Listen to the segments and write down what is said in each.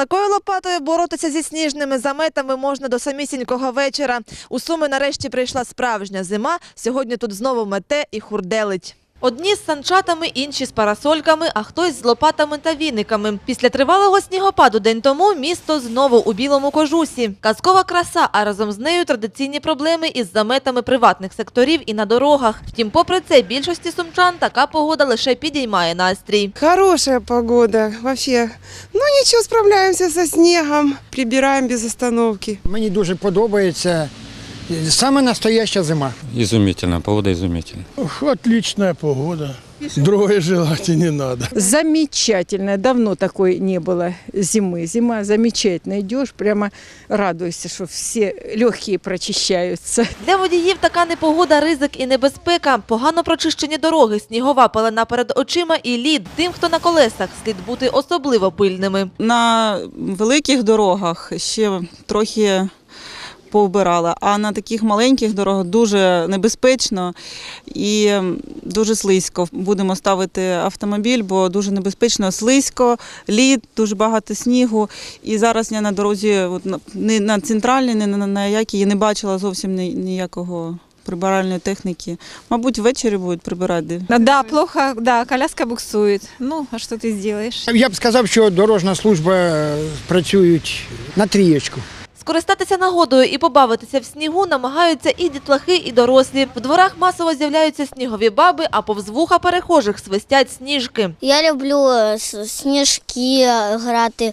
такою лопатою боротися зі сніжними заметами можна до самісінького вечора. У Суми нарешті прийшла справжня зима. Сьогодні тут знову мете і хурделить. Одні з санчатами, інші з парасольками, а хтось з лопатами та віниками. Після тривалого снігопаду день тому місто знову у білому кожусі. Казкова краса, а разом з нею традиційні проблеми із заметами приватних секторів і на дорогах. Втім, попри це, більшості сумчан така погода лише підіймає настрій. Хорошая погода вообще. Ну ничего, справляемся со снегом, прибираем без остановки. Мені дуже подобається. Саме настояща зима. Изумительно, погода изумительна. Ух, Отличная погода. Другое желать и не надо. Замечательно. Давно такой не было зимы. Зима замечательно. Идешь, прямо радуешься, что все легкие прочищаются. Для водіїв така непогода, ризик і небезпека. Погано прочищені дороги, снігова пелена перед очима і лід. Тим, хто на колесах, слід бути особливо пильними. На великих дорогах ще трохи повбирала, а на таких маленьких дорогах дуже небезпечно і дуже слизько. Будемо ставити автомобіль, бо дуже небезпечно, слизько, лід, дуже багато снігу. І зараз я на дорозі, от, на- не на центральній, не на, на якій я не бачила зовсім ні- ніякого прибиральної техніки. Мабуть, ввечері будуть прибирати. Да, плохо, да, коляска буксует. Ну, а что ты сделаешь? Я б сказав, що дорожна служба е, працюють на трієчку. Скористатися нагодою і побавитися в снігу намагаються і дітлахи, і дорослі. В дворах масово з'являються снігові баби, а повз вуха перехожих свистять сніжки. Я люблю е, сніжки е, грати,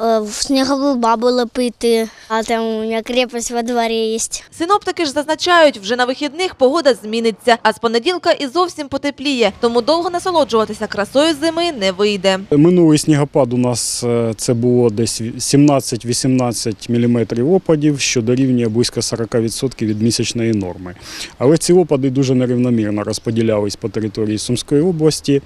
в снігову бабу лепити, а там у мене крепость во дворі є. Синоптики ж зазначають, вже на вихідних погода зміниться, а з понеділка і зовсім потепліє. Тому довго насолоджуватися красою зими не вийде. Минулий снігопад у нас е, це було десь 17-18 мм опадів, що дорівнює близько 40% від місячної норми. Але ці опади дуже нерівномірно розподілялись по території Сумської області.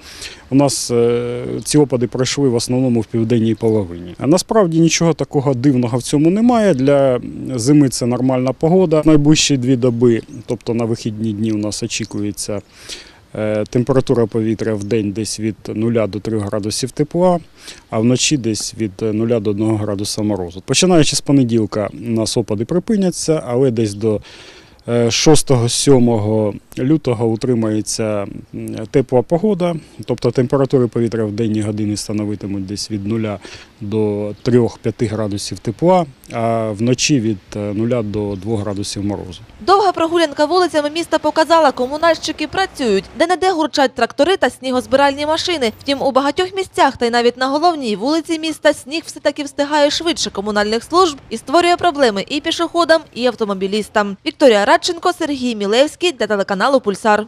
У нас е, ці опади пройшли в основному в південній половині. А насправді нічого такого дивного в цьому немає. Для зими це нормальна погода. Найближчі дві доби, тобто на вихідні дні, у нас очікується. Е, Температура повітря в день десь від 0 до 3 градусів тепла, а вночі десь від 0 до 1 градуса морозу. Починаючи з понеділка, у нас опади припиняться, але десь до 6-7 лютого утримається тепла погода, тобто температури повітря в денні години становитимуть десь від 0 до 3-5 градусів тепла, а вночі від 0 до 2 градусів морозу. Довга прогулянка вулицями міста показала, комунальщики працюють. Де-не-де гурчать трактори та снігозбиральні машини. Втім, у багатьох місцях та й навіть на головній вулиці міста сніг все-таки встигає швидше комунальних служб і створює проблеми і пішоходам, і автомобілістам. Вікторія Радченко, Сергій Мілевський для телеканалу Пульсар.